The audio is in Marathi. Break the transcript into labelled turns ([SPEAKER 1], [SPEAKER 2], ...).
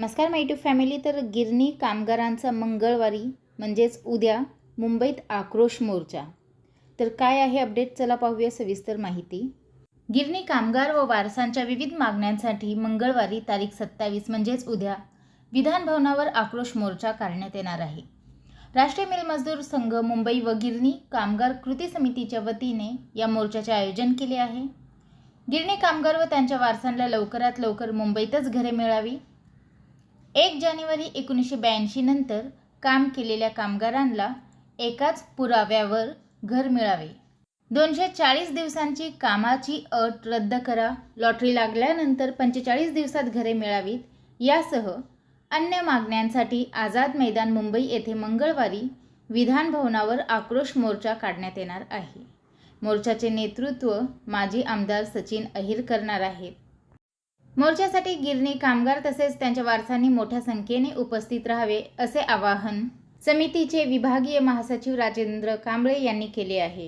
[SPEAKER 1] नमस्कार माय ट्यूब फॅमिली तर गिरणी कामगारांचा मंगळवारी म्हणजेच उद्या मुंबईत आक्रोश मोर्चा. तर काय आहे अपडेट चला पाहूया सविस्तर माहिती. गिरणी कामगार व वारसांच्या विविध मागण्यांसाठी मंगळवारी तारीख सत्तावीस म्हणजेच उद्या विधान भवनावर आक्रोश मोर्चा काढण्यात येणार आहे. राष्ट्रीय मिल मजदूर संघ मुंबई व गिरणी कामगार कृती समितीच्या वतीने या मोर्चाचे आयोजन केले आहे. गिरणी कामगार व त्यांच्या वारसांना लवकरात लवकर मुंबईतच घरे मिळावी एक जानेवारी एकोणीसशे ब्याऐंशी नंतर काम केलेल्या कामगारांना एकाच पुराव्यावर घर मिळावे. दोनशे चाळीस दिवसांची कामाची अट रद्द करा. लॉटरी लागल्यानंतर पंचेचाळीस दिवसात घरे मिळावीत. यासह अन्य मागण्यांसाठी आझाद मैदान मुंबई येथे मंगळवारी विधान भवनावर आक्रोश मोर्चा काढण्यात येणार आहे. मोर्चाचे नेतृत्व माजी आमदार सचिन अहिर करणार आहेत. मोर्चासाठी गिरणी कामगार तसेच त्यांच्या वारसांनी मोठ्या संख्येने उपस्थित राहावे असे आवाहन समितीचे विभागीय महासचिव राजेंद्र कांबळे यांनी केले आहे.